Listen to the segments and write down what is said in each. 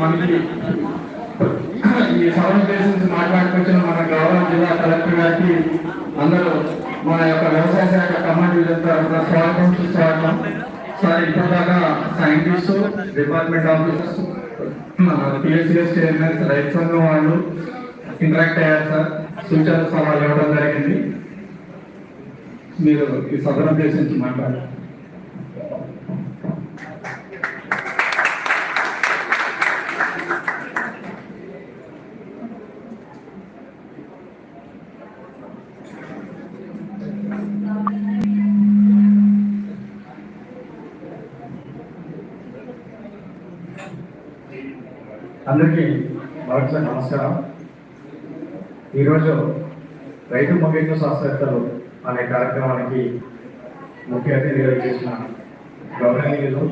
మనకి ఈ సమావేశం మాట్లాడుకొచ్చిన మన గౌరవ జిల్లా కలెక్టర్ గారికి అందరూ మన యొక్క వ్యవసాయ శాఖ కమాండ్ డివిజన్ స్వాగతం సుస్వాగతం సార్ ఇప్పటిదాకా scientist department officers PSCS chairman రైతు సంఘం వాళ్ళు ఇంటరాక్ట్ అయ్యారు సార్ సూచన సవాల్ ఇవ్వడం జరిగింది మీరు ఈ సదనం ఉద్దేశించి మాట్లాడారు. అందరికీ మరొకసారి నమస్కారం. ఈరోజు రైతు మొగేటు శాస్త్రవేత్తలు అనే కార్యక్రమానికి ముఖ్య అతిథిగా చేసిన గౌరవనీయులు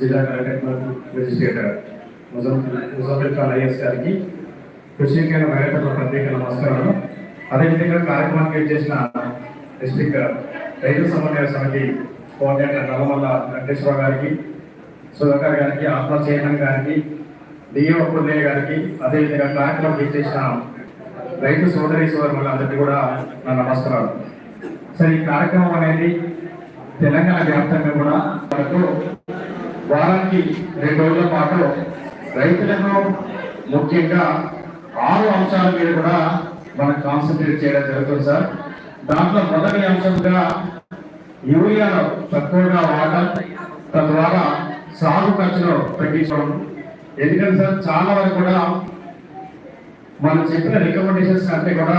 జిల్లా కలెక్టర్ రిజిస్ట్రేటర్ ముజఫర్ ఖాన్ ఐఎస్ గారికి కృషికైన మహిళలకు ప్రత్యేక నమస్కారాలు. అదేవిధంగా కార్యక్రమానికి చేసిన డిస్టిక్ రైతు సమన్వయ సమితి కోఆర్డినేటర్ నల్లమల్ల వెంకటేశ్వర గారికి సుధాకర్ గారికి ఆత్మ చైనా గారికి డిఓ పుల్లయ్య గారికి అదేవిధంగా కార్యక్రమం చేసిన రైతు సోదరి సోదరులందరికీ కూడా నా నమస్కారాలు. సరే ఈ కార్యక్రమం అనేది తెలంగాణ వ్యాప్తంగా కూడా మనకు వారానికి రెండు రోజుల పాటు రైతులకు ముఖ్యంగా ఆరు అంశాల మీద కూడా మనం కాన్సన్ట్రేట్ చేయడం జరుగుతుంది సార్. దాంట్లో మొదటి అంశంగా యూరియాలో తక్కువగా వాడటం తద్వారా సాగు ఖర్చును తగ్గించడం ఎందుకంటే సార్ చాలా వరకు కూడా మనం చెప్పిన రికమెండేషన్స్ కంటే కూడా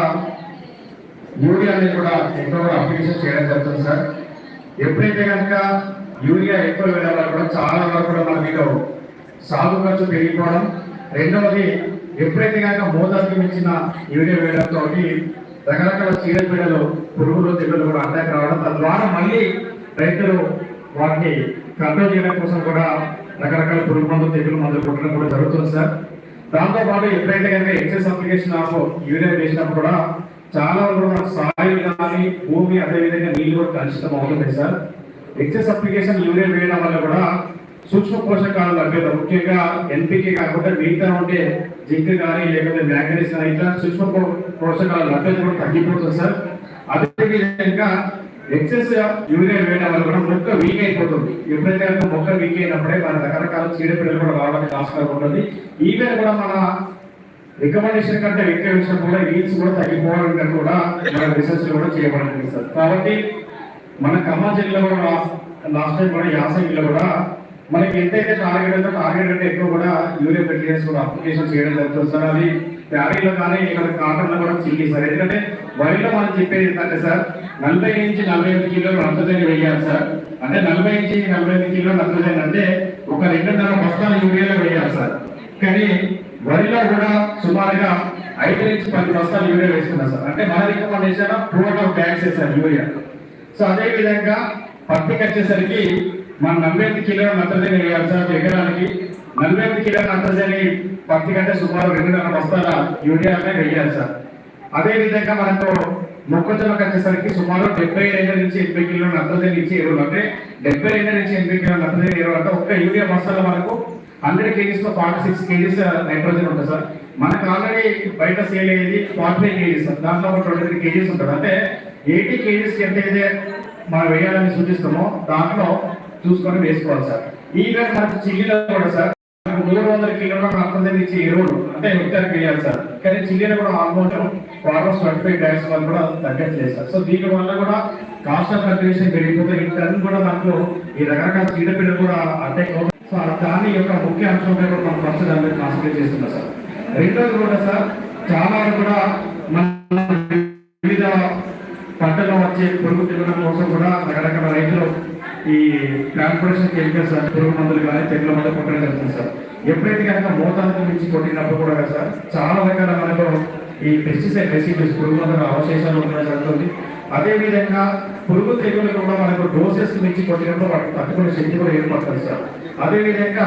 యూరియా అనేది కూడా ఎక్కువగా అప్లికేషన్ చేయడం జరుగుతుంది సార్. ఎప్పుడైతే కనుక యూరియా ఎక్కువ వేయడం వల్ల కూడా చాలా వరకు కూడా మన మీద సాగు ఖర్చు పెరిగిపోవడం. రెండవది ఎప్పుడైతే కనుక మోతాదుకి మించిన యూరియా వేయడంతో రకరకాల చీడపీడలు పురుగులు తెగులు కూడా అటాక్ రావడం తద్వారా మళ్ళీ రైతులు వాటిని కంట్రోల్ చేయడం కోసం కూడా రకరకాల పురుగు మందులు తెగులు మందులు కొట్టడం కూడా జరుగుతుంది సార్. దాంతో పాటు ఎప్పుడైతే కనుక ఎక్సెస్ అప్లికేషన్ ఆఫ్ యూరియా వేసినప్పుడు కూడా చాలా వరకు మన సాయిల్ కానీ భూమి అదేవిధంగా నీళ్ళు కూడా కలుషితం అవుతుంది సార్. ఎక్సెస్ అప్లికేషన్ యూరియా వేయడం వల్ల కూడా సూక్ష్మ పోషకాలు లభ్యత ముఖ్యంగా ఎన్పికే కాకుండా మిగతా ఉంటే జింక్ కానీ లేకపోతే మ్యాంగనీస్ కానీ ఇట్లా సూక్ష్మ పోషకాల లభ్యత కూడా తగ్గిపోతుంది సార్. అదేవిధంగా ఎక్సెస్ యూరియా వేయడం వల్ల కూడా మొక్క వీక్ అయిపోతుంది. ఎప్పుడైతే మొక్క వీక్ అయినప్పుడే మన రకరకాల చీడపీడలు కూడా రావడానికి ఆస్కారం ఉంటుంది. ఈవెన్ కూడా మన రికమెండేషన్ కంటే ఎక్కువ విషయం కూడా ఈల్స్ కూడా తగ్గిపోవడం కూడా మన రీసెర్చ్ కూడా చేయబడింది సార్. కాబట్టి మన ఖమ్మం జిల్లా కూడా లాస్ట్ టైం కూడా యాసంగిలో కూడా మనకి ఎంతైతే టార్గెట్ ఉందో టార్గెట్ అంటే ఎక్కువ కూడా యూరియా ఫెర్టిలైజర్స్ కూడా అప్లికేషన్ చేయడం జరుగుతుంది సార్. అది ప్యారీలో కానీ ఇక్కడ కాటన్లో కూడా చిల్లి సార్. ఎందుకంటే వరిలో మనం చెప్పేది ఏంటంటే సార్ నలభై నుంచి నలభై ఐదు కిలోలు నత్రజని వేయాలి సార్. అంటే నలభై నుంచి నలభై ఐదు కిలోలు నత్రజని అంటే ఒక రెండున్నర బస్తాల యూరియాలో వేయాలి సార్. కానీ వరిలో కూడా సుమారుగా ఐదు నుంచి పది బస్తాలు యూరియా వేసుకున్నాం సార్. అంటే మన రికమెండేషన్ టూ ఆఫ్ బ్యాగ్స్ వేసారు యూరియా. సో అదే విధంగా పత్తికి వచ్చేసరికి మన నలభై ఐదు కిలోల నత్రజని వేయాలి సార్. ఎకరానికి నలభై ఐదు కిలోల నత్రజని పత్తి కంటే సుమారు రెండున్నర బస్తాల యూరియానే వెయ్యాలి సార్. అదేవిధంగా మనకు మొక్కజొన్నకు వచ్చేసరికి సుమారు డెబ్బై రెండు నుంచి ఎనభై కిలోల నత్రజని ఇచ్చే ఎరువులు అంటే డెబ్బై రెండు నుంచి ఎనభై కిలోల నత్రజని ఎరువులు అంటే ఒక్క యూరియా బస్తాలో మనకు హండ్రెడ్ కేజీస్లో ఫార్టీ సిక్స్ కేజీస్ నైట్రోజన్ ఉంటుంది సార్. మనకు ఆల్రెడీ బయట సేల్ అయ్యేది ఫార్టీ ఫైవ్ కేజీస్ సార్ దాంట్లో ఒక ట్వంటీ త్రీ కేజీస్ ఉంటుంది. అంటే ఎయిటీ కేజీస్ ఎంత అయితే మనం వేయాలని సూచిస్తామో దాంట్లో చూసుకొని వేసుకోవాలి సార్. ఈ మనకు చిల్లీలో కూడా సార్ మనకు మూడు వందల కిలోల నత్రజని ఇచ్చే ఎరువులు అంటే హెక్టార్కి వేయాలి సార్. కానీ చిల్లీలో కూడా ఆల్మోస్ట్ ఫార్మర్స్ ట్వంటీ ఫైవ్ డ్యాక్స్ వల్ల కూడా తగ్గట్లేదు సార్. సో దీని వల్ల కూడా కాస్ట్ ఆఫ్ కల్టివేషన్ పెరిగిపోతే ఈ టర్న్ కూడా మనకు ఈ రకరకాల చీడపీడలు కూడా అటాక్ అవుతుంది సో దాని యొక్క ముఖ్య అంశంపై కూడా మనం ప్రస్తుతం దాని మీద కాన్సన్ట్రేట్ చేస్తున్నాం సార్. రెండోది కూడా సార్ చాలా కూడా మన వివిధ పంటలో వచ్చే పురుగు తిరగడం కోసం కూడా రకరకాల రైతులు ఈ ప్లాంట్ ప్రొడక్షన్ కెమికల్స్ పురుగు మందులు కానీ చెట్ల మందులు కొట్టడం జరుగుతుంది సార్. ఎప్పుడైతే కనుక మోతాదు మించి కొట్టినప్పుడు కూడా కదా సార్ చాలా రకాల మనకు ఈ పెస్టిసైడ్ రెసిపీస్ పురుగు మందుల అవశేషాలు ఉండడం జరుగుతుంది. అదేవిధంగా పురుగు తెగులు కూడా మనకు డోసెస్ మించి కొట్టినప్పుడు వాటికి తట్టుకునే శక్తి కూడా ఏర్పడుతుంది సార్. అదేవిధంగా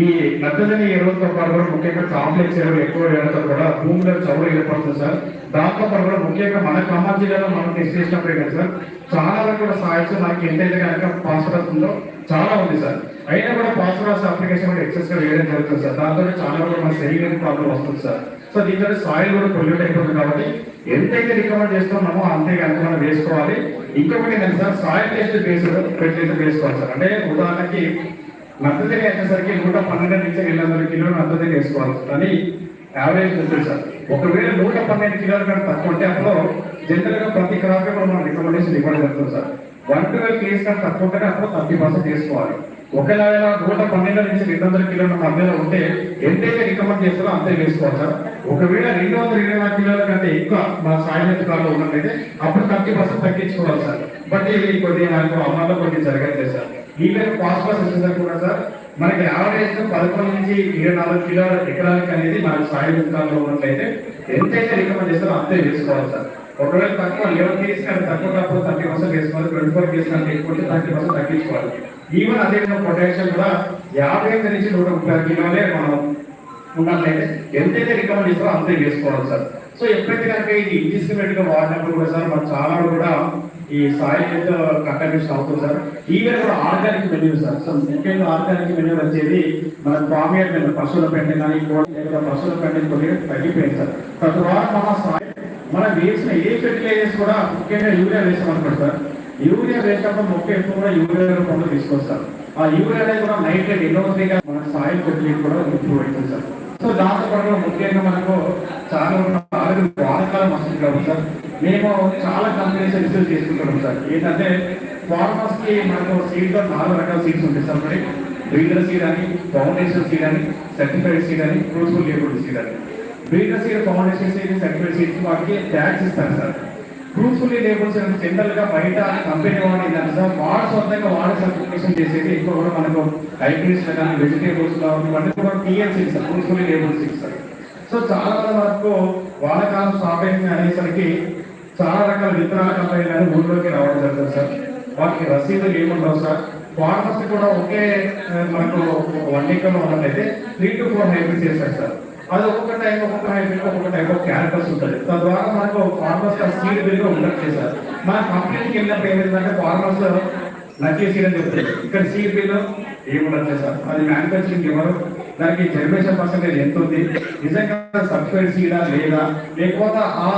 ఈ నత్తజని ఎరువులతో పాటు కూడా ముఖ్యంగా కాంప్లెక్స్ ఎరువులు ఎక్కువ వేయడంతో కూడా భూమిలో చౌడు ఏర్పడుతుంది సార్. దాంతో పాటు కూడా ముఖ్యంగా మన ఖమ్మం జిల్లాలో మనం టెస్ట్ కదా సార్ చాలా వరకు కూడా సాయిస్ మనకి ఎంతైతే కనుక ఫాస్ఫరస్ ఉందో చాలా ఉంది సార్. అయినా కూడా ఫాస్ఫరస్ అప్లికేషన్ కూడా ఎక్సెస్గా వేయడం జరుగుతుంది సార్. దాంతో చాలా వరకు మన శరీరం ప్రాబ్లం వస్తుంది సార్. సో దీంతో సాయిల్ కూడా పొల్యూట్ అయిపోతుంది కాబట్టి ఎంతైతే రికమెండ్ చేస్తున్నామో అంతే కనుక మనం వేసుకోవాలి. ఇంకొకటి ఏంటంటే sir soil test base fertiliser వేసుకోవాలి సార్. అంటే ఉదాహరణకి నత్తదిని వచ్చేసరికి నూట పన్నెండు నుంచి రెండు వందల కిలోలు నత్తదిని వేసుకోవాలి. అని యావరేజ్ ఉంటుంది సార్ ఒకవేళ నూట పన్నెండు కిలోలు కంటే తక్కువ ఉంటే అప్పుడు జనరల్గా ప్రతి క్రాప్ మనం రికమెండేషన్ ఇవ్వడం జరుగుతుంది సార్. వన్ ట్వెల్వ్ కేస్ కంటే తక్కువ ఉంటే అప్పుడు థర్టీ పర్సెంట్ వేసుకోవాలి. ఒకవేళ నూట పన్నెండు నుంచి రెండు వందల కిలోల మధ్యలో ఉంటే ఎంతైతే రికమెండ్ చేస్తారో అంతే వేసుకోవాలి సార్. ఒకవేళ రెండు వందల ఇరవై నాలుగు కిలోల కంటే ఎక్కువ మా సాయంత్రం కార్లో ఉన్నట్లయితే అప్పుడు థర్టీ పర్సెంట్ తగ్గించుకోవాలి సార్. బట్ ఇది కొద్దిగా నాకు అమ్మాలో కొద్దిగా జరగట్లేదు సార్. ఈవెన్ ఫాస్ఫరస్ వచ్చేసరికి కూడా సార్ మనకి యావరేజ్ పదకొండు నుంచి ఇరవై నాలుగు కిలోల ఎకరానికి అనేది మనకి సాయి కార్లో ఉన్నట్లయితే ఎంతైతే రికమెండ్ చేస్తారో అంతే వేసుకోవాలి సార్. ఒకవేళ తక్కువ లెవెన్ కేజీస్ కానీ తక్కువ తక్కువ థర్టీ పర్సెంట్ వేసుకోవాలి ట్వంటీ ఫోర్ కేజీస్ కానీ ఎక్కువ థర్టీ పర్సెంట్ తగ్గించుకోవాలి. ఈవెన్ అదే విధంగా పొటాషియం కూడా యాభై ఐదు నుంచి నూట ముప్పై కిలోలే మనం ఉన్నట్లయితే ఎంతైతే రికమెండ్ చేస్తారో అంతే వేసుకోవాలి సార్. సో ఎప్పుడైతే కనుక ఇది ఇండిస్క్రిమినేట్గా వాడినప్పుడు కూడా సార్ మన చాలా కూడా ఈ సాయిల్ హెల్త్ కంటామినేషన్ అవుతుంది సార్. ఈవెన్ కూడా ఆర్గానిక్ మెన్యూ సార్. సో ముఖ్యంగా ఆర్గానిక్ మెన్యూ వచ్చేది మన పామియర్ మీద పశువుల పెంట కానీ లేదా పశువుల పెంట కొద్దిగా తగ్గిపోయింది సార్. తద్వారా మన సాయిల్ మనం వేసిన ఏ ఫెర్టిలైజర్స్ కూడా ముఖ్యంగా యూరియా వేసామనుకోండి సార్. యూరియా వేసినప్పుడు మొక్క ఎక్కువ కూడా యూరియా రూపంలో తీసుకొస్తారు ఆ యూరియా అనేది కూడా నైట్రేట్ ఎన్నో మన సాయిల్ ఫెర్టిలిటీ కూడా ఇంప్రూవ్ అవుతుంది సార్. సో దాంతో పాటు ముఖ్యంగా మనకు చాలా ఆల్రెడీ వానకాలం వస్తుంది కాబట్టి సార్. మేము చాలా కంపెనీస్ రిసీవ్ చేసుకుంటున్నాం సార్. ఏంటంటే ఫార్మర్స్కి మనకు సీడ్లో నాలుగు రకాల సీడ్స్ ఉంటాయి సార్ మరి. బ్రీడర్ సీడ్ అని ఫౌండేషన్ సీడ్ అని సర్టిఫైడ్ సీడ్ అని ఫ్రూట్ఫుల్ లేబుల్ సీడ్ అని. Breeder seed foundation seed certified seeds వాటికి ట్యాక్స్ ఇస్తారు సార్. ట్రూత్ఫుల్లీ లేబుల్స్ జనరల్గా బయట కంపెనీ వాడి ఏంటంటే సార్ వాడు సొంతంగా వాడు సర్టిఫికేషన్ చేసేది ఎక్కువ కూడా మనకు హైబ్రిడ్స్ కానీ వెజిటేబుల్స్ ఇవన్నీ కూడా టీఎల్సీ సార్ ట్రూత్ఫుల్లీ లేబుల్స్ ఇస్తారు సో చాలా వరకు వానకాలం అనేసరికి చాలా రకాల విత్తనాల కంపెనీలు అని ఊళ్ళోకి రావడం జరుగుతుంది సార్. వాటికి రసీదులు ఏముండవు సార్. ఫార్మర్స్ కూడా ఒకే ఆ, మనకు వన్ ఏకర్లో ఉన్నట్లయితే త్రీ టు ఫోర్ హైబ్రిడ్ చేశారు సార్. అది ఒక్కొక్క టైం ఒక్కొక్క హైబ్రిడ్ ఒక్కొక్క టైప్ ఆఫ్ క్యారెక్టర్స్ ఉంటుంది. తద్వారా మనకు ఫార్మర్స్ సీడ్ బిల్గా ఉండట్లేదు చేశారు మన కంపెనీకి వెళ్ళినప్పుడు ఏమైందంటే ఫార్మర్స్ నచ్చేసి అని చెప్తారు ఇక్కడ సీడ్ బిల్ ఏముండట్లేదు సార్. అది మ్యానుఫ్యాక్చరింగ్ ఎవరు దానికి జనరేషన్ పర్సంటేజ్ ఎంత ఉంది? నిజంగా సర్టిఫైడ్ సీడా లేదా? లేకపోతే ఆ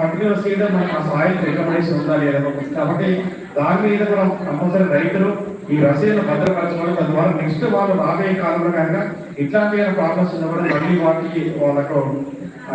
పర్టికులర్ సీడ్ మనకు ఆ సాయిల్ రికమెండేషన్ ఉందా లేదా కాబట్టి దాని మీద కూడా కంపల్సరీ రైతులు ఈ రసీదులు భద్రపరచుకోవాలి తద్వారా నెక్స్ట్ వాళ్ళు రాబోయే కాలంలో కనుక ఇట్లాంటి ప్రాబ్లమ్స్ ఉన్నప్పుడు మళ్ళీ వాటికి వాళ్ళకు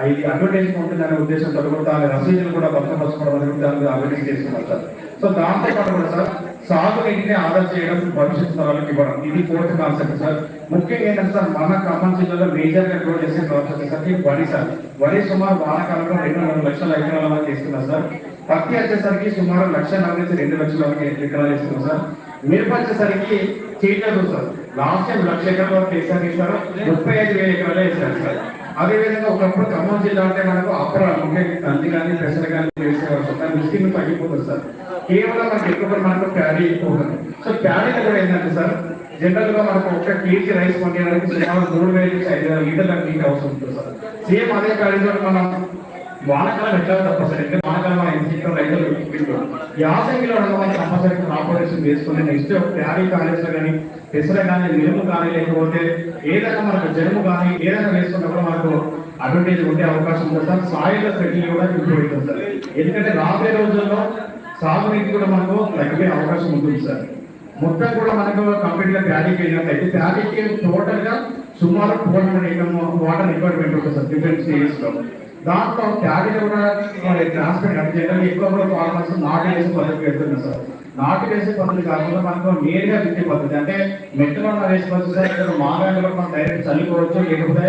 ఇది అడ్వర్టైజ్మెంట్ ఉంటుంది అనే ఉద్దేశంతో కూడా దాని రసీదులు కూడా భద్రపరచుకోవడం అనేది దాన్ని అడ్వర్టైజ్ చేసుకున్నారు సార్. సో దాంతో పాటు కూడా సార్ సాగునీటిని ఆదా చేయడం భవిష్యత్ తరాలకు ఇవ్వడం. ఇది ఫోర్త్ కాన్సెప్ట్ సార్ ముఖ్యంగా ఏంటంటే సార్ మన ఖమ్మం జిల్లాలో మేజర్గా గ్రో చేసే క్రాప్స్ సార్ వరి సార్ వరి సుమారు వానాకాలంలో రెండు వందల లక్షల ఎకరాల వరకు ఇస్తున్నారు సార్ పత్తి వచ్చేసరికి సుమారు లక్ష నలభై నుంచి రెండు లక్షల వరకు ఎకరాలు ఇస్తున్నారు సార్ మిరప వచ్చేసరికి చేయలేదు సార్ లాస్ట్ టైం లక్ష ఎకరాల వరకు వేసారు ఇస్తారు ముప్పై ఐదు వేల ఎకరాలే వేసారు సార్ అదే విధంగా ఒకప్పుడు ఖమ్మం జిల్లా అంటే మనకు అప్పరాలు ముఖ్యంగా కంది కానీ పెసర కానీ వేసేవారు సార్ దాని దృష్టి తగ్గిపోతుంది సార్ కేవలం మనకి ఎక్కువ మనకు ప్యాడీ ఎక్కువ ఉన్నది సో ప్యాడీ కూడా ఏంటంటే సార్ జనరల్గా మనకు ఒక కేజీ రైస్ పండించడానికి సుమారు మూడు వేల నుంచి ఐదు వేల లీటర్ల నీటి అవసరం ఉంటుంది సార్. సేమ్ అదే ప్యాడీలో మనం వానకాలం ఎట్లా తప్ప సార్ అంటే వానకాలం మన ఎంత రైతులు యాసంగిలో ఉన్న మనం కంపల్సరీ ఆపరేషన్ చేసుకుని నెక్స్ట్ ప్యాడీ కాలేజ్లో కానీ పెసర కానీ మినుము కానీ లేకపోతే ఏదైనా మనకు జనుము కానీ ఏదైనా వేసుకున్నప్పుడు మనకు అడ్వాంటేజ్ ఉండే అవకాశం ఉంది సార్. సాయిల్ సెటిల్ కూడా ఇంప్రూవ్ అవుతుంది సార్. ఎందుకంటే రాబోయే రోజుల్లో సాగునీటి కూడా మనకు తగ్గే అవకాశం ఉంటుంది సార్. మొత్తం కూడా మనకు కంప్లీట్గా ప్యాడీకి వెళ్ళినట్లయితే ప్యాడీకి సుమారు ఫోర్ హండ్రెడ్ వాటర్ రిక్వైర్మెంట్ ఉంటుంది సార్ డిఫరెంట్ స్టేజెస్లో దాంట్లో ప్యాడీలో కూడా ట్రాన్స్పోర్ట్ అంటే జనరల్ ఎక్కువ కూడా ఫార్మర్స్ నాటు వేసే పద్ధతి పెడుతున్నారు సార్. నాటు వేసే పద్ధతి కాకుండా మనకు నేరుగా విద్య పద్ధతి. అంటే మెట్టలో వేసుకోవచ్చు సార్ ఇక్కడ మాగాయలు కూడా మనం డైరెక్ట్ చల్లుకోవచ్చు లేకపోతే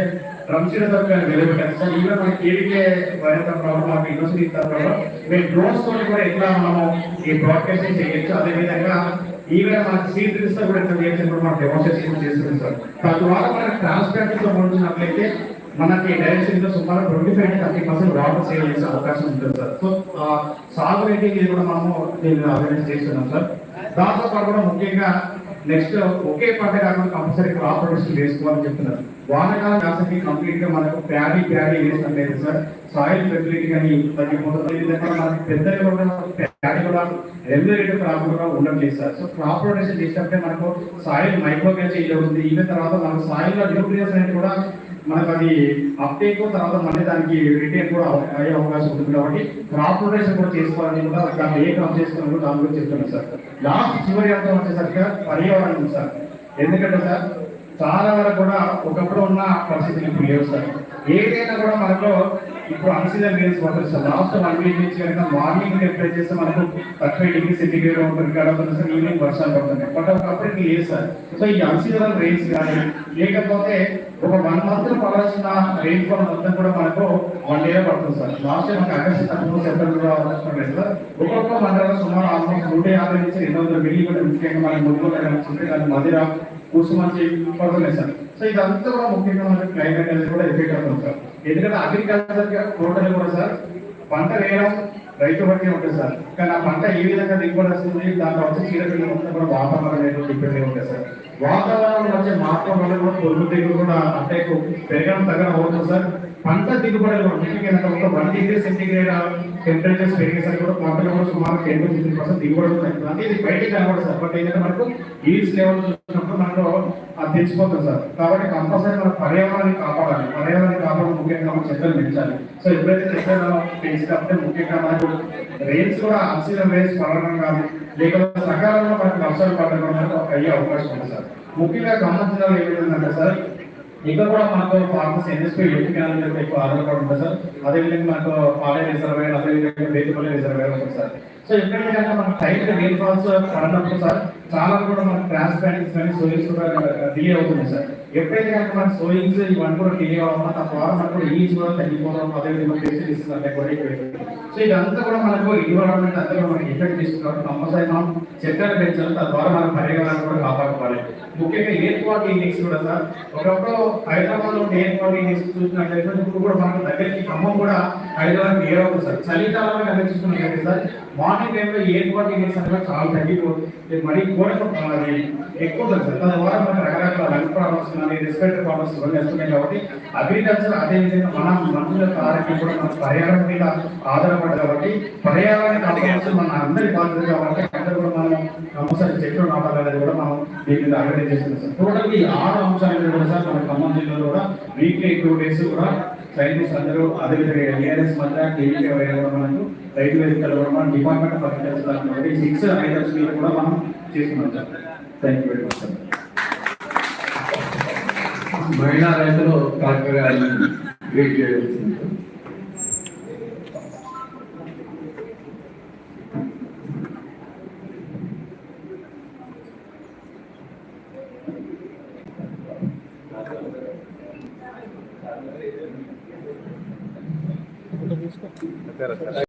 డ్రమ్ సీడ్ దొరకని సార్ ఈవెన్ మనకి కేడికే వైరస్ ప్రాబ్లం యూనివర్సిటీ ఇస్తారు మేము డ్రోన్స్ తోటి కూడా ఎట్లా మనము ఈ బ్రాడ్కాస్టింగ్ చేయొచ్చు? అదేవిధంగా ఈవెన్ మన సీట్ కూడా ఎట్లా చేయొచ్చు మనం డెమోన్స్ట్రేషన్ చేస్తున్నాం సార్. తద్వారా మనకి ట్రాన్స్ప్లాంట్తో పోల్చినట్లయితే మనకి డైరెక్షన్లో సుమారు ట్వంటీ ఫైవ్ నుంచి థర్టీ పర్సెంట్ వాటర్ సేవ్ చేసే అవకాశం ఉంటుంది సార్. సో సాగు రేటింగ్ కూడా మనము దీన్ని అవేర్నెస్ చేస్తున్నాం సార్. దాంతో పాటు కూడా ముఖ్యంగా నెక్స్ట్ ఒకే పంట కాకుండా కంపల్సరీ క్రాప్ ప్రొడక్షన్ వేసుకోవాలని చెప్తున్నారు. వానకాలం కాసకి కంప్లీట్గా మనకు ప్యాడీ ప్యాడీ లేదు సార్ సాయిల్ ఫెసిలిటీ కానీ తగ్గిపోతుంది అదేవిధంగా మనకి పెద్దగా కూడా ప్యాడీ కూడా ఉండడం క్రాప్ కూడా సార్ సో క్రాప్ రొటేషన్ చేసినప్పుడే మనకు సాయిల్ మైక్రోగా చేంజ్ అవుతుంది. ఈవెన్ తర్వాత మనకు సాయిల్లో న్యూట్రియన్స్ అనేది కూడా మనకు అది అప్టేక్ తర్వాత మళ్ళీ దానికి రిటైన్ కూడా అయ్యే అవకాశం ఉంటుంది కాబట్టి క్రాప్ రొటేషన్ కూడా చేసుకోవాలని కూడా దాన్ని ఏ క్రాప్ చేసుకోవాలని కూడా దాని గురించి చెప్తున్నాను సార్. లాస్ట్ చివరి అర్థం వచ్చేసరికి పర్యావరణం సార్. ఎందుకంటే సార్ చాలా వరకు కూడా ఒకప్పుడు ఉన్న పరిస్థితులు ఇప్పుడు లేవు సార్. ఏదైనా కూడా మనకు ఇప్పుడు ఆక్సిజన్ రేంజ్ పడుతుంది సార్. లాస్ట్ వన్ వీక్ నుంచి కనుక మార్నింగ్ టెంపరేచర్స్ మనకు థర్టీ డిగ్రీ సెంటిగ్రేడ్ ఉంటుంది. కాబట్టి సార్ ఈవినింగ్ వర్షాలు పడుతున్నాయి. బట్ ఒకప్పటికి లేదు సార్. సో ఈ ఆక్సిజన్ రేంజ్ కానీ లేకపోతే ఒక వన్ మంత్ పడాల్సిన రేంజ్ ఫాల్ మొత్తం కూడా మనకు వన్ డే పడుతుంది సార్. లాస్ట్ టైం మనకు ఆగస్ట్ తక్కువ సెప్టెంబర్ వస్తుంది సార్. ఒక్కొక్క మండలం సుమారు ఆల్మోస్ట్ నూట యాభై నుంచి రెండు వందల మిల్లీమీటర్ ముఖ్యంగా మన ముందు ఉంటే దాని మధ్య కూర్చోమని పడుతున్నాయి సార్. సో ఇదంతా కూడా ముఖ్యంగా మనకి క్లైమేట్ అనేది కూడా ఎఫెక్ట్ అవుతుంది సార్. ఎందుకంటే అగ్రికల్చర్ టోటల్ కూడా సార్ పంట వేయడం రైతు బట్టి ఉంటుంది సార్. కానీ ఆ పంట ఏ విధంగా దిగుబడి వస్తుంది దాంట్లో వచ్చే చీడపిల్లలు మొత్తం కూడా వాతావరణం అనేది డిపెండ్ అయి ఉంటుంది సార్. వాతావరణం వచ్చే మార్పు వల్ల కూడా పొరుగు దిగుబడి కూడా అంటే పెరగడం తగ్గడం అవుతుంది సార్. పంట దిగుబడులు కూడా ఏంటంటే ఒక వన్ డిగ్రీ సెంటిగ్రేడ్ టెంపరేచర్స్ పెరిగేసరికి కూడా పంటలు కూడా సుమారు టెన్ టు ఫిఫ్టీన్ పర్సెంట్ దిగుబడి ఉంటుంది అంటే ఇది బయటకు కనబడదు సార్. బట్ ఏంటంటే మనకు ఈల్స్ లెవెల్ చూసినప్పుడు మనకు అది తెలిసిపోతుంది సార్. కాబట్టి కంపల్సరీ మనం పర్యావరణాన్ని కాపాడాలి. పర్యావరణాన్ని కాపాడడం ముఖ్యంగా మనం చెట్లను పెంచాలి. సో ఎప్పుడైతే చెట్లను పెంచినప్పుడే ముఖ్యంగా మనకు రేంజ్ కూడా ఆక్సిజన్ రేంజ్ పడడం కానీ లేకపోతే సకాలంలో మనకు వర్షాలు పడడం కూడా మనకు అయ్యే అవకాశం ఉంది సార్. ముఖ్యంగా ఖమ్మం ఏమిటంటే సార్ ఇక్కడ కూడా మనకు ఫార్మర్స్ ఎన్ఎస్పీ ఎలక్ట్రికల్ మీద ఎక్కువ ఆధారపడి ఉంటుంది సార్. అదేవిధంగా మనకు పాలే రిజర్వేర్ అదేవిధంగా బేతుపల్లి రిజర్వేర్ ఉంటుంది సార్. సో ఎక్కడైతే కనుక మనకు టైట్ రెయిన్ ఫాల్స్ పడినప్పుడు సార్ చాలా కూడా మనకు ట్రాన్స్ప్లాంట్స్ అని సోయింగ్స్ కూడా డిలే అవుతుంది సార్. ఎప్పుడైతే కనుక మన సోయింగ్స్ ఇవన్నీ కూడా డిలే అవ్వడం తద్వారా మనకు ఈజ్ కూడా తగ్గిపోవడం అదేవిధంగా టెస్ట్ ఇస్తుంది అంటే సో ఇదంతా కూడా మనకు ఎన్విరాన్మెంట్ అంతా కూడా మనకి ఎఫెక్ట్ తీసుకున్నాం కంపల్సరీ మనం చెట్లను పెంచాలి తద్వారా మనం పర్యావరణాన్ని కూడా కాపాడుకోవాలి. ముఖ్యంగా ఎయిర్ క్వాలిటీ ఇండెక్స్ కూడా సార్ ఒకప్పుడు హైదరాబాద్లో ఎయిర్ క్వాలిటీ ఇండెక్స్ చూసినట్లయితే ఇప్పుడు కూడా మనకు దగ్గరికి ఖమ్మం కూడా హైదరాబాద్ నియర్ అవుతుంది సార్. చలికాలంలో కనుక చూసుకున్నట్లయితే సార్ మార్నింగ్ టైంలో ఎయిర్ క్వాలిటీ ఇండెక్స్ అనేది చాలా తగ్గిపోతుంది. మరీ కూడా ఎక్కువ ఉంటుంది సార్. తద్వారా మనకు రకరకాల హెల్త్ ప్రాబ్లమ్స్ కానీ రెస్పెక్ట్ ప్రాబ్లమ్స్ ఇవన్నీ వస్తున్నాయి కాబట్టి అగ్రికల్చర్ అదే విధంగా మన మనుషుల యొక్క ఆరోగ్యం కూడా మన పర్యావరణం మీద ఆధారపడదు కాబట్టి పర్యావరణ కాపాడాల్సిన మన అందరి బాధ్యత కాబట్టి అందరూ కూడా మనం కంపల్సరీ చెట్లు నాటాలనేది కూడా మనం దీని మీద ఆర్గనైజ్ చేస్తున్నాం సార్. టోటల్ ఈ ఆరు అంశాలు కూడా సార్ మన ఖమ్మం జిల్లాలో కూడా వీక్లీ టూ డేస్ కూడా సైంటిస్ట్ అందరూ అదేవిధంగా ఎన్ఆర్ఎస్ మధ్య కేవీకే మనకు రైతు వేదికలు కూడా మనం డిపార్ట్మెంట్ ఆఫ్ అగ్రికల్చర్ కాబట్టి సిక్స్ ఐటమ్స్ మీద కూడా మనం చేస్తున్నాం sir. Thank you very much sir మహిళా రైతులు కలెక్టర్ గారిని గ్రీట్ చేయవలసింది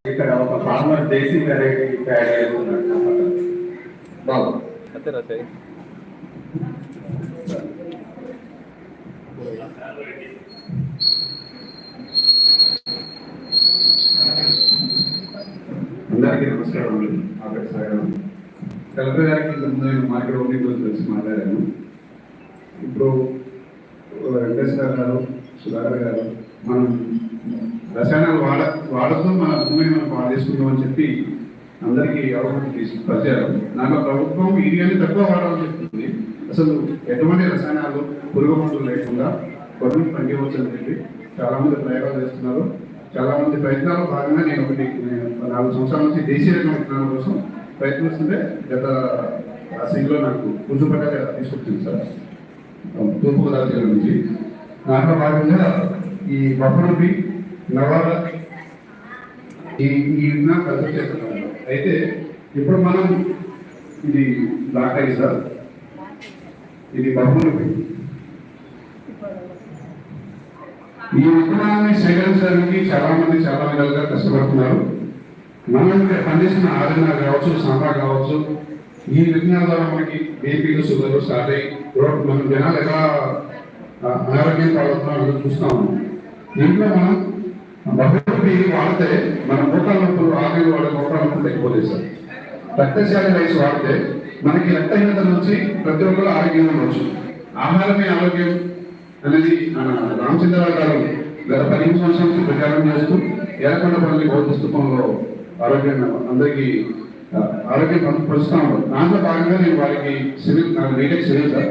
ఇక్కడ ఒక ఫార్మర్ దేశీ వెరైటీ తయారు చేస్తున్నాడు బాబు అందరికీ నమస్కారం ఆగస్ట్ సాగరం. కలెక్టర్ గారికి ఇంతకుముందు నేను మార్కెట్ ఓపెనింగ్ గురించి తెలిసి మాట్లాడాను. ఇప్పుడు వెంకటేశ్వర గారు సుధాకర్ గారు మనం రసాయనాలు వాడ వాడుతూ మన భూమిని మనం పాడు చేసుకుందాం చెప్పి అందరికీ అవగాహన తీసి పరిచయాలు నాకు ప్రభుత్వం యూరియాని తక్కువ వాడాలని చెప్తుంది. అసలు ఎటువంటి రసాయనాలు పురుగు మందులు లేకుండా వడ్లు పండించవచ్చు అని చెప్పి చాలామంది ప్రయోగాలు చేస్తున్నారు. చాలా మంది ప్రయత్నాలు భాగంగా నేను ఒకటి నేను నాలుగు సంవత్సరాల నుంచి దేశీయ రకం విత్తనాల కోసం ప్రయత్నిస్తుంటే గత సింగ్లో నాకు పుంజుపడ్డ తీసుకొచ్చింది సార్. తూర్పుగోదావరి జిల్లా నుంచి. దాంట్లో భాగంగా ఈ బొప్పనపి నవాల ఈ ఈ విత్తనాలు కన్సల్ట్ చేస్తున్నాను అయితే ఇప్పుడు మనం ఇది బ్లాక్ అయ్యి సార్. ఇది బొప్పనపి ఈ విత్తనాన్ని సేకరించడానికి చాలా మంది చాలా విధాలుగా కష్టపడుతున్నారు. మనం పండిస్తున్న ఆర్ఎన్ఆర్ కావచ్చు సాంబా కావచ్చు ఈ విత్తనాల ద్వారా మనకి బీపీలు షుగర్ స్టార్ట్ అయ్యి రోడ్ మన జనాలు ఎలా అనారోగ్యం పాల్గొతున్నారో చూస్తాము ఉన్నాం. దీంట్లో మనం బహుమతి వాడితే మన మోకాళ్ళ నొప్పులు ఆరోగ్య వాళ్ళ మోకాళ్ళ నొప్పులు తగ్గిపోతాయి సార్. రక్తశాలి రైస్ వాడితే మనకి రక్తహీనత నుంచి ప్రతి ఒక్కరు ఆరోగ్యంగా ఉండొచ్చు. ఆహారమే ఆరోగ్యం అనేది మన రామచంద్రరావు గారు గత పదిహేను సంవత్సరాల నుంచి ప్రచారం చేస్తూ ఏలకొండపల్లి బౌద్ధ స్థూపంలో ఆరోగ్యం అందరికీ ఆరోగ్యం పరుస్తూ దాంట్లో భాగంగా నేను వారికి సివిల్ నాకు సివిల్ సార్.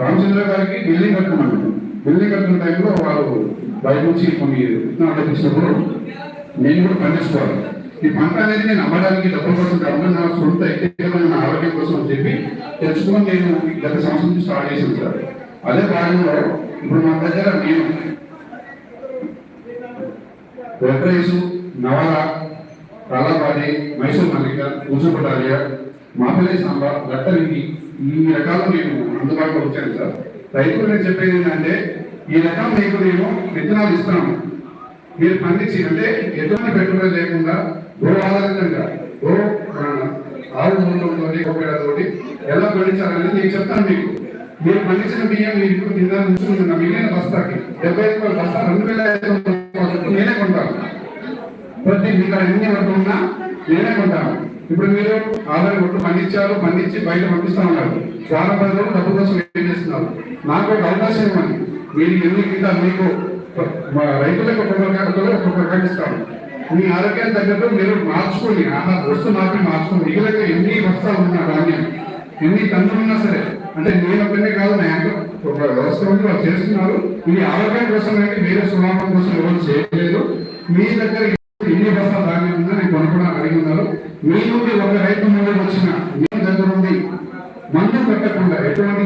రామచంద్ర గారికి బిల్డింగ్ కట్టమన్నాను బిల్డింగ్ కట్టిన టైంలో వారు బయట నుంచి కొన్ని విత్తనాలు తెచ్చినప్పుడు నేను కూడా పండించుకోవాలి ఈ పంట అనేది నేను అమ్మడానికి డబ్బుల కోసం కాకుండా నా సొంత వ్యక్తిగతమైన ఆరోగ్యం కోసం అని చెప్పి తెచ్చుకొని నేను గత సంవత్సరం నుంచి స్టార్ట్ చేశాను సార్. అదే భాగంలో ఇప్పుడు మా దగ్గర నేను రెడ్ నవల రాలాబాడి మైసూర్ మల్లిక కూచుపటాలియా మాపిల్లి సాంబ లట్టలింగి ఈ రకాలు నేను అందుబాటులో వచ్చాను సార్. రైతులు నేను చెప్పేది ఏంటంటే ఈ రకం మీకు నేను విత్తనాలు ఇస్తాను మీరు పండించి అంటే ఎటువంటి పెట్టుబడి లేకుండా గో ఆధారితంగా గో ఆరు ఆవు మూలంతో గోపేడతోటి ఎలా పండించాలనేది నేను చెప్తాను మీకు. మీరు పండించిన బియ్యం మీరు ఇప్పుడు కింద ఉంచుకున్న మిగిలిన బస్తాకి డెబ్బై ఐదు రూపాయల బస్తా రెండు వేల ఐదు వందల నేనే కొంటాను. ప్రతి మీకు ఎన్ని వరకు ఉన్నా నేనే కొంటాను. ఇప్పుడు మీరు ఆదాయం ఒట్టు పండించారు పండించి బయట పంపిస్తా ఉన్నారు. వారం పది రోజులు డబ్బు కోసం ఏం చేస్తున్నారు? నాకు ఒక అవకాశం ఇవ్వండి. మీరు ఎన్ని కింద మీకు మా రైతులకు ఒక్కొక్కరు ఒక్కొక్క మీ ఆరోగ్యం తగ్గట్టు మీరు మార్చుకోండి. ఆహార వస్తు మాత్రం మార్చుకోండి. మిగిలిన ఎన్ని బస్తాలు ఉన్నా ధాన్యం ఎన్ని టన్నులు ఉన్నా సరే అంటే నేను కాదు నా యాంకర్ ఒక వ్యవస్థ వాళ్ళు చేస్తున్నారు. ఇది ఆరోగ్యం కోసం అంటే వేరే సునామం కోసం ఎవరు చేయలేదు. మీ దగ్గర ఎన్ని బస్తాల ధాన్యం ఉందో నేను కొనుక్కున్నా అడిగి ఉన్నారు. మీ నుండి ఒక రైతు ముందు వచ్చిన మీ దగ్గర ఉంది మందు పెట్టకుండా ఎటువంటి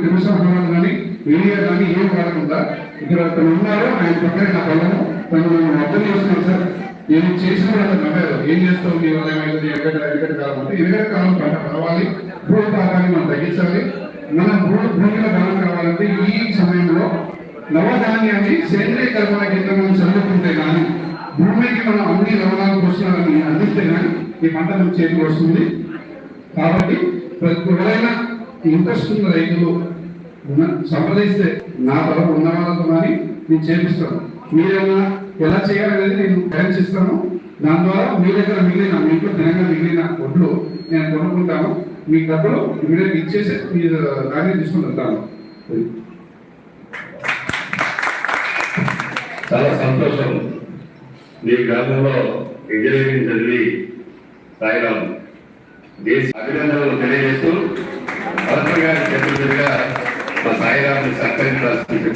క్రిమిసంహారాలు కానీ ఏరియా కానీ ఏం కాకుండా ఇక్కడ అతను ఉన్నారు ఆయన పక్కనే నా పొలము తను నన్ను అర్థం చేస్తున్నాను సార్ నేను చేసిన వాళ్ళు నమ్మారు ఏం చేస్తావు? మీ వల్ల ఏమైంది? ఎక్కడ ఎక్కడ కాలం అంటే ఎక్కడ కాలం పంట కావాలి భూమి భాగాన్ని మనం తగ్గించాలి. మన భూమిలో బలం కావాలంటే ఈ సమయంలో నవధాన్యాన్ని సేంద్రీయ కర్మల కింద మనం చదువుకుంటే కానీ భూమికి మనం అన్ని లవణాలు పోషణాలని అందిస్తే కానీ ఈ పంట మన చేతికి వస్తుంది. కాబట్టి ప్రతి ఎవరైనా ఇంట్రెస్ట్ ఉన్న రైతులు సంప్రదిస్తే నా తరపు ఉన్న వాళ్ళతో కానీ నేను చేపిస్తాను. మీరేమన్నా ఎలా చేయాలనేది నేను గైడెన్స్ ఇస్తాను. దాని ద్వారా మీ దగ్గర మిగిలిన మీ ఇంట్లో మిగిలిన ఒడ్లు నేను కొనుక్కుంటాను. మీ డబ్బులు ఇమీడియట్ ఇచ్చేసి మీరు దాన్ని తీసుకుని వెళ్తాను. చాలా సంతోషం. మీ గ్రామంలో ఇంజనీరింగ్ చదివి సాయిరాం దేశ అభినందనలు తెలియజేస్తూ కలెక్టర్ గారి చెప్పినట్టుగా మా సాయిరాంని సత్కరించాల్సింది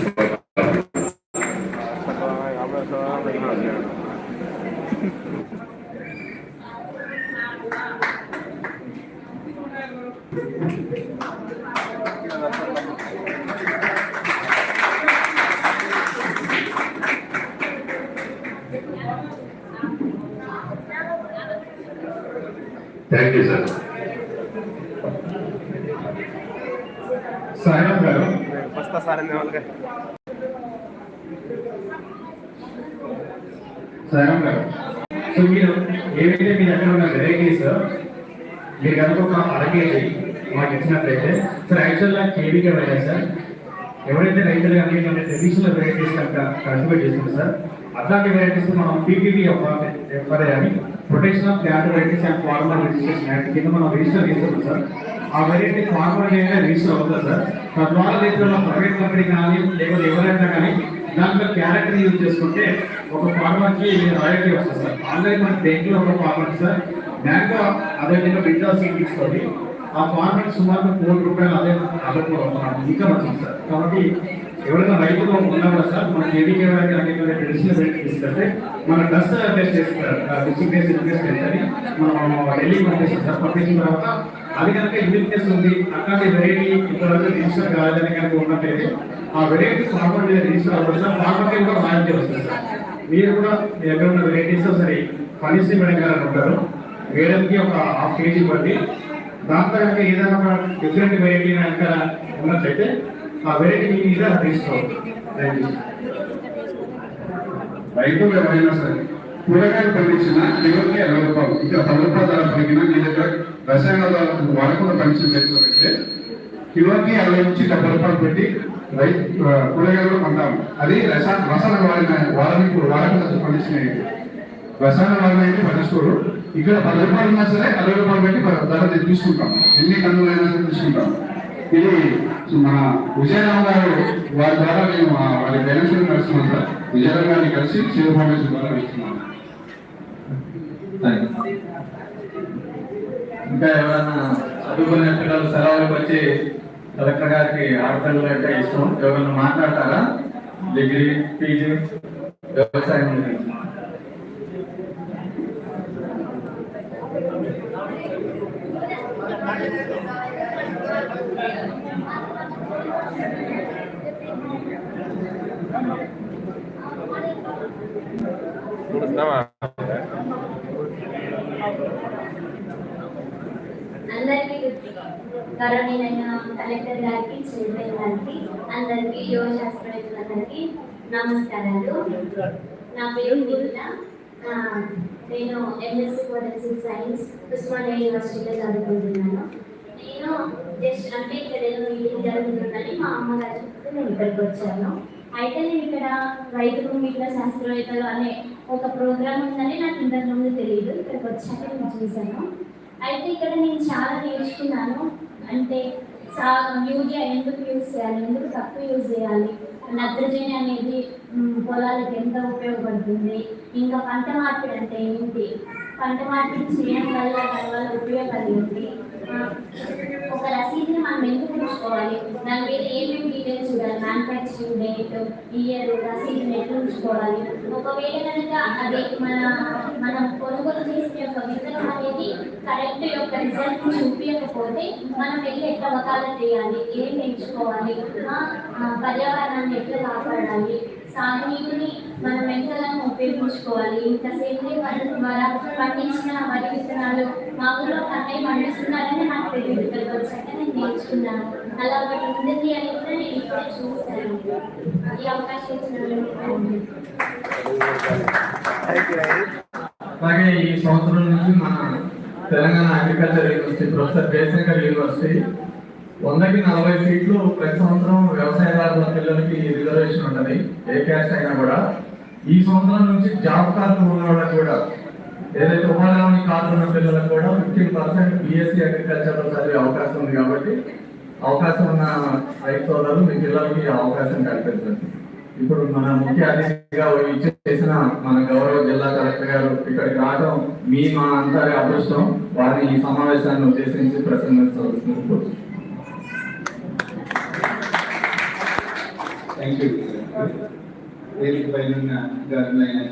థ్యాంక్ యూ సార్ సాయిరామ్ గారు సాయిరామ్ గారు. సో మీరు ఏవైతే మీ దగ్గర ఉన్న వెరైటీస్ మీరు కనుక ఒక అర కేజీ మాకు ఇచ్చినట్లయితే సార్ యాక్చువల్గా కేవీకే వెళ్ళాయి సార్. ఎవరైతే రైతులు కానీ మన ట్రెడిషనల్ వెరైటీస్ కనుక కల్టివేట్ చేస్తుంది సార్ అట్లాంటి వెరైటీస్ మనం పీపీపీ ఎఫ్ఆర్ఐ అని protection of plant varieties and farmer registration act కింద మనం రిజిస్టర్ చేస్తున్నాం సార్ ఆ వెరైటీ ఫార్మర్ రిజిస్టర్ అవుతుంది సార్ తద్వారా దగ్గర ప్రైవేట్ కంపెనీ కానీ లేకపోతే ఎవరైనా కానీ దాంట్లో క్యారెక్టర్ యూజ్ చేసుకుంటే ఒక ఫార్మర్కి రాయల్టీ వస్తుంది సార్ ఆల్రెడీ మన బ్యాంక్లో ఒక ఫార్మర్ సార్ బ్యాంక్ అదే విధంగా విత్డ్రా సీట్ ఆ ఫార్మర్ సుమారు కోటి రూపాయలు అదే అదొక ఇన్కమ్ వచ్చింది సార్ కాబట్టి ఎవరైనా రైతులు ఉన్నా సార్ మన కేవీకే వారికి అనేక ట్రెడిషనల్ రేట్ తీసుకుంటే మన డస్ట్ టెస్ట్ చేస్తారు. ఫిఫ్టీన్ డేస్ ఇన్వెస్ట్ చేయాలి మనం ఢిల్లీ పంపిస్తాం సార్. పంపించిన తర్వాత అది కనుక యూనిక్నెస్ ఉంది అట్లాంటి వెరైటీ ఇప్పటివరకు రిజిస్టర్ కాలేదని కనుక ఉన్నట్లయితే ఆ వెరైటీస్ ఫార్మర్ మీద రిజిస్టర్ అవ్వచ్చు సార్. ఫార్మర్ కూడా రాయల్టీ వస్తుంది సార్. మీరు కూడా ఎక్కడ ఉన్న వెరైటీస్ సరే ఫణిశ్రీ పెడగాలని ఉంటారు వేయడానికి ఒక హాఫ్ కేజీ పట్టి దాంట్లో కనుక ఏదైనా ఒక డిఫరెంట్ వెరైటీ కనుక ఉన్నట్లయితే ఆ వెరైటీ మీద తీసుకోవాలి రైతులు ఎవరైనా సరే కూరగాయలు పండించిన కిలోకి ఇరవై రూపాయలు ఇక్కడ పది రూపాయల ధర పెరిగినా మీ దగ్గర రసాయనాల వాడకుండా పండించిన రైతులు పెడితే కిలోకి అరవై నుంచి డెబ్బై రూపాయలు పెట్టి రైతు కూరగాయలు కొంటాము అది రసాయన రసాయన వాడిన వాడని వాడకుండా పండించిన రసాయన వాడిన అయితే పండిస్తారు ఇక్కడ పది రూపాయలు ఉన్నా సరే అరవై రూపాయలు పెట్టి ధర తె- తీసుకుంటాం ఎన్ని కన్నులు అయినా తీసుకుంటాం ఇది మన విజయరామ్ గారు వారి ద్వారా మేము వారి పేరెంట్స్ కలుస్తున్నాం సార్. విజయరామ్ గారిని కలిసి సేవ ఫౌండేషన్ ద్వారా వెళ్తున్నాం ఇంకా ఎవరైనా చదువుకునే పిల్లలు సెలవులకు వచ్చి కలెక్టర్ గారికి ఆడపిల్లలు అంటే ఇష్టం. ఎవరైనా మాట్లాడతారా? డిగ్రీ పీజీ వ్యవసాయం గురించి. అందరికీ గౌరవనీయులైన కలెక్టర్ గారికి చైర్మన్ గారికి అందరికీ యువ శాస్త్రవేత్తలందరికీ నమస్కారాలు. నా పేరు నిఖిల. నేను ఎంఎస్సీ ఫోరెన్సిక్ సైన్స్ ఉస్మానియా యూనివర్సిటీలో చదువుకుంటున్నాను. నేను జస్ట్ అంటే ఇక్కడ ఏదో మీటింగ్ జరుగుతుందని మా అమ్మగారు చెప్తే నేను ఇక్కడికి వచ్చాను. అయితే నేను ఇక్కడ రైతు భూమిలో శాస్త్రవేత్తలు అనే ఒక ప్రోగ్రామ్ ఉందని నాకు ఇంతకు ముందు తెలియదు ఇక్కడికి వచ్చాక నేను చూశాను. అయితే ఇక్కడ నేను చాలా నేర్చుకున్నాను. అంటే సా యూరియా ఎందుకు యూజ్ చేయాలి? ఎందుకు తక్కువ యూజ్ చేయాలి? నత్రజని అనేది పొలాలకు ఎంత ఉపయోగపడుతుంది? ఇంకా పంట మార్పిడి అంటే ఏంటి? పంట మార్పిడి చేయడం వల్ల దానివల్ల ఉపయోగాలు ఏంటి ఆ, ఒక రసీదుని మనం ఎందుకు ఉంచుకోవాలి దాని మీద ఏమేమి డీటెయిల్స్ చూడాలి మ్యానుఫ్యాక్చరింగ్ డేట్ ఇయర్ సీజన్ ఎట్లా ఉంచుకోవాలి. ఒకవేళ కనుక అది మన మనం కొనుగోలు చేసిన యొక్క విత్తనం అనేది కరెక్ట్ యొక్క రిజల్ట్ చూపించకపోతే మనం వెళ్ళి ఎట్లా వకాలం చేయాలి? ఏం ఎంచుకోవాలి? పర్యావరణాన్ని ఎట్లా కాపాడాలి? సాగునీటిని మనం ఎంతగానో ఉపయోగించుకోవాలి? ఇంకా సేంద్రియ పంటల ద్వారా పండించిన వరి విత్తనాలు మా ఊళ్ళో అన్నయ్య పండిస్తున్నారని నాకు తెలియదు. ఇక్కడికి వచ్చాక నేను నేర్చుకున్నాను. అలా ఒకటి ఉంటుంది అని కూడా నేను ఇప్పుడే చూస్తాను ఈ అవకాశం అలాగే ఈ సంవత్సరం నుంచి మన Telangana agriculture university professor Jayashankar university వందకి నలభై సీట్లు ప్రతి సంవత్సరం వ్యవసాయదారుల పిల్లలకి రిజర్వేషన్ ఉంటుంది ఏ క్యాస్ట్ అయినా కూడా. ఈ సంవత్సరం నుంచి జాబ్ కార్డు ఉన్న వాళ్ళకి కూడా ఏదైతే ఉపాధి కార్డు ఉన్న పిల్లలకు కూడా ఫిఫ్టీన్ పర్సెంట్ బిఎస్సీ అగ్రికల్చర్ చదివే అవకాశం ఉంది కాబట్టి అవకాశం ఉన్న రైతు సోదరులు మీ పిల్లలకి అవకాశం కల్పించండి ఇప్పుడు మన ముఖ్య అతిథిగా చేసిన మన గౌరవ జిల్లా కలెక్టర్ గారు ఇక్కడికి రావడం మీ మా అంతరి అదృష్టం. వారిని ఈ సమావేశాన్ని ఉద్దేశించి ప్రసంగించవలసింది థ్యాంక్ యూ వేదిక పైన